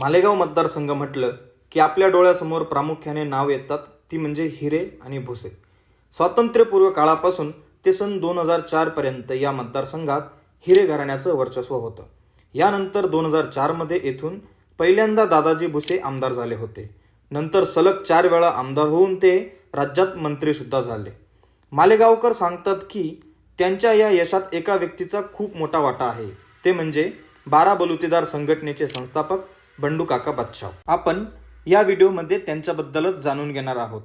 मालेगाव मतदारसंघ म्हटलं की आपल्या डोळ्यासमोर प्रामुख्याने नाव येतात ती म्हणजे हिरे आणि भुसे. स्वातंत्र्यपूर्व काळापासून ते सन दोन हजार चारपर्यंत या मतदारसंघात हिरे घराण्याचं वर्चस्व होतं. यानंतर दोन हजार चारमध्ये येथून पहिल्यांदा दादाजी भुसे आमदार झाले होते. नंतर सलग चार वेळा आमदार होऊन ते राज्यात मंत्रीसुद्धा झाले. मालेगावकर सांगतात की त्यांच्या या यशात एका व्यक्तीचा खूप मोठा वाटा आहे. ते म्हणजे बारा बलुतेदार संघटनेचे संस्थापक बंडू काका बच्छाव आपण या व्हिडिओमध्ये त्यांच्याबद्दलच जाणून घेणार आहोत.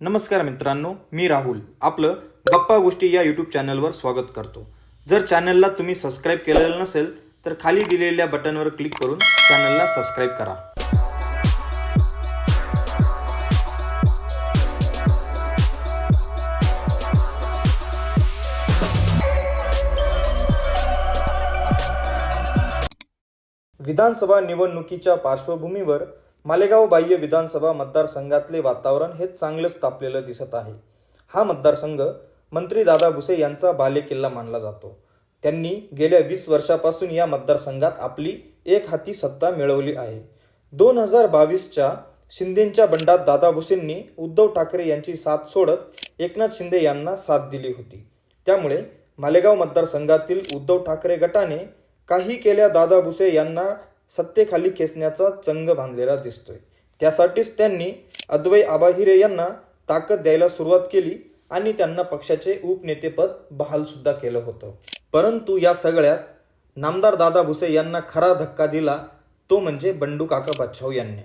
नमस्कार मित्रांनो मी राहुल. आपलं गप्पा गोष्टी या यूट्यूब चॅनलवर स्वागत करतो. जर चॅनलला तुम्ही सबस्क्राईब केलेलं नसेल तर खाली दिलेल्या बटनवर क्लिक करून चॅनलला सबस्क्राईब करा. विधानसभा निवडणुकीच्या पार्श्वभूमीवर मालेगाव बाह्य विधानसभा मतदारसंघातले वातावरण हे चांगलंच तापलेलं दिसत आहे. हा मतदारसंघ मंत्री दादा भुसे यांचा बालेकिल्ला मानला जातो. त्यांनी गेल्या वीस वर्षापासून या मतदारसंघात आपली एक हाती सत्ता मिळवली आहे. दोन हजार बावीसच्या शिंदेच्या बंडात दादा भुसेंनी उद्धव ठाकरे यांची साथ सोडत एकनाथ शिंदे यांना साथ दिली होती. त्यामुळे मालेगाव मतदारसंघातील उद्धव ठाकरे गटाने काही केल्या दादा भुसे यांना सत्तेखाली खेचण्याचा चंग बांधलेला दिसतोय. त्यासाठीच त्यांनी अद्वै आबाहिरे यांना ताकद द्यायला सुरुवात केली आणि त्यांना पक्षाचे उपनेतेपद बहालसुद्धा केलं होतं. परंतु या सगळ्यात नामदार दादा भुसे यांना खरा धक्का दिला तो म्हणजे बंडू काका बच्छाव यांनी.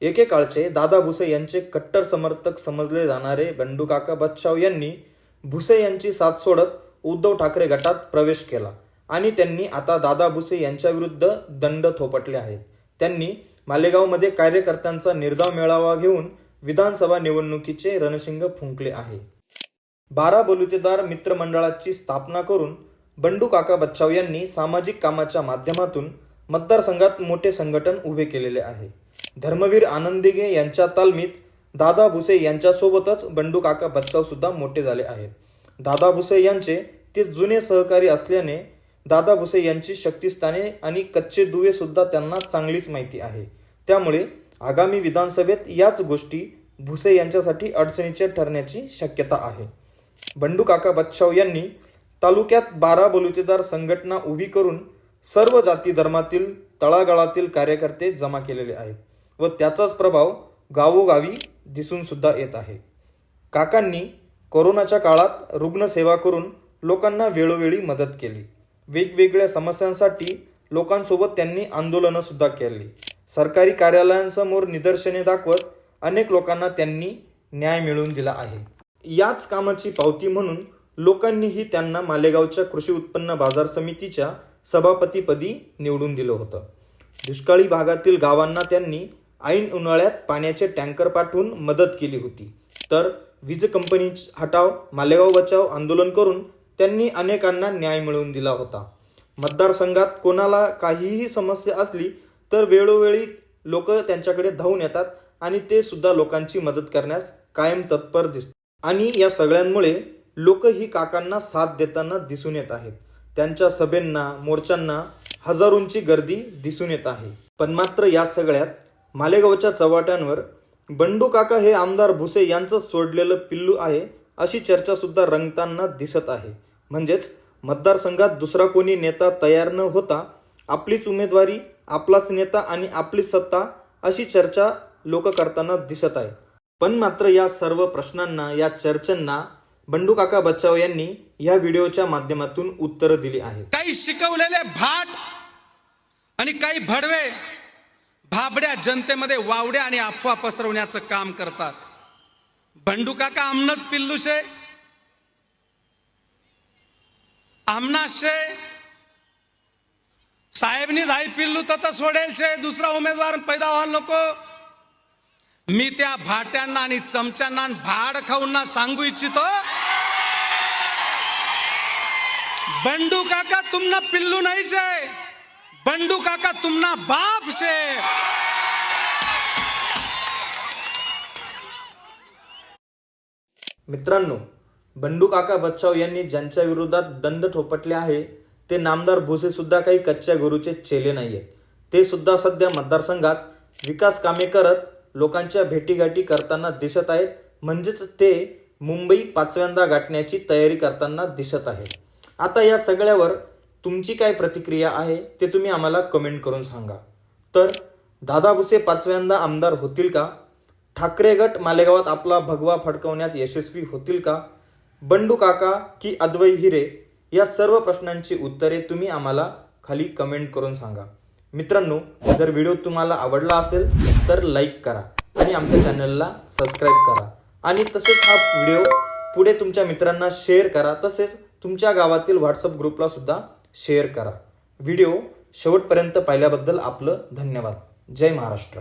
एकेकाळचे दादा भुसे यांचे कट्टर समर्थक समजले जाणारे बंडू काका बच्छाव यांनी भुसे यांची साथ सोडत उद्धव ठाकरे गटात प्रवेश केला. आणि त्यांनी आता दादा भुसे यांच्याविरुद्ध दंड थोपटले आहेत. त्यांनी मालेगावमध्ये कार्यकर्त्यांचा निर्धाव मेळावा घेऊन विधानसभा निवडणुकीचे रणशिंग फुंकले आहे. बारा बलुतेदार मित्रमंडळाची स्थापना करून बंडू काका बच्चाव यांनी सामाजिक कामाच्या माध्यमातून मतदारसंघात मोठे संघटन उभे केलेले आहे. धर्मवीर आनंदिगे यांच्या तालमीत दादा भुसे यांच्यासोबतच बंडू काका बच्चावसुद्धा मोठे झाले आहेत. दादा भुसे यांचे ते जुने सहकारी असल्याने दादा भुसे यांची शक्तिस्थाने आणि कच्चे दुवे सुद्धा त्यांना चांगलीच माहिती आहे. त्यामुळे आगामी विधानसभेत याच गोष्टी भुसे यांच्यासाठी अडचणीच्या ठरण्याची शक्यता आहे. बंडू काका बच्छाव यांनी तालुक्यात बारा बलुतेदार संघटना उभी करून सर्व जाती धर्मातील तळागाळातील कार्यकर्ते जमा केलेले आहेत व त्याचाच प्रभाव गावोगावी दिसून सुद्धा येत आहे. काकांनी कोरोनाच्या काळात रुग्णसेवा करून लोकांना वेळोवेळी मदत केली. वेगवेगळ्या समस्यांसाठी लोकांसोबत त्यांनी आंदोलनं सुद्धा केली. सरकारी कार्यालयांसमोर निदर्शने दाखवत अनेक लोकांना त्यांनी न्याय मिळवून दिला आहे. याच कामाची पावती म्हणून लोकांनीही त्यांना मालेगावच्या कृषी उत्पन्न बाजार समितीच्या सभापतीपदी निवडून दिलं होतं. दुष्काळी भागातील गावांना त्यांनी ऐन उन्हाळ्यात पाण्याचे टँकर पाठवून मदत केली होती. तर वीज कंपनी हटाव मालेगाव बचाव आंदोलन करून त्यांनी अनेकांना न्याय मिळवून दिला होता. मतदारसंघात कोणाला काहीही समस्या असली तर वेळोवेळी लोक त्यांच्याकडे धावून येतात आणि ते सुद्धा लोकांची मदत करण्यास कायम तत्पर दिसतात. आणि या सगळ्यांमुळे लोक ही काकांना साथ देताना दिसून येत आहेत. त्यांच्या सभेंना मोर्चांना हजारोंची गर्दी दिसून येत आहे. पण मात्र या सगळ्यात मालेगावच्या चव्हाट्यांवर बंडू काका हे आमदार भुसे यांचं सोडलेलं पिल्लू आहे अशी चर्चासुद्धा रंगताना दिसत आहे. म्हणजेच मतदारसंघात दुसरा कोणी नेता तयार न होता आपलीच उमेदवारी आपलाच नेता आणि आपलीच सत्ता अशी चर्चा लोक करताना दिसत आहे. पण मात्र या सर्व प्रश्नांना या चर्चांना बंडू काका बच्चाव यांनी या व्हिडिओच्या माध्यमातून उत्तरं दिली आहेत काही शिकवलेले भाट आणि काही भडवे भाबड्या जनतेमध्ये वावड्या आणि अफवा पसरवण्याचं काम करतात. बंडू काका आमनच पिल्लूशे. आमनाशे साहेबनी जाई पिल्लू तर सोडेल शे दुसरा उमेदवार पैदा व्हायला नको. मी त्या भाट्यांना आणि चमच्यांना आणि भाड खाऊंना सांगू इच्छितो. बंडू काका तुमना पिल्लू नाही शे बंडू काका तुमना बाप शे. मित्रांनो बंडू काका बच्चाव यांनी ज्यांच्या विरोधात दंड ठोपटले आहे ते नामदार भुसे सुद्धा काही कच्च्या गुरुचे चेले नाही आहेत ते सुद्धा सध्या मतदारसंघात विकास कामे करत लोकांच्या भेटीगाठी करताना दिसत आहेत म्हणजेच ते मुंबई पाचव्यांदा गाठण्याची तयारी करताना दिसत आहे आता या सगळ्यावर तुमची काय प्रतिक्रिया आहे ते तुम्ही आम्हाला कमेंट करून सांगा. तर दादा भुसे पाचव्यांदा आमदार होतील का? ठाकरे गट मालेगावात आपला भगवा फडकवण्यात यशस्वी होतील का? बंडू काका की अद्वै हिरे या सर्व प्रश्नांची उत्तरे तुम्ही आम्हाला खाली कमेंट करून सांगा. मित्रांनो जर व्हिडिओ तुम्हाला आवडला असेल तर लाईक करा आणि आमच्या चॅनलला सबस्क्राईब करा. आणि तसेच हा व्हिडिओ पुढे तुमच्या मित्रांना शेअर करा. तसेच तुमच्या गावातील व्हॉट्सअप ग्रुपला सुद्धा शेअर करा. व्हिडिओ शेवटपर्यंत पाहिल्याबद्दल आपलं धन्यवाद. जय महाराष्ट्र.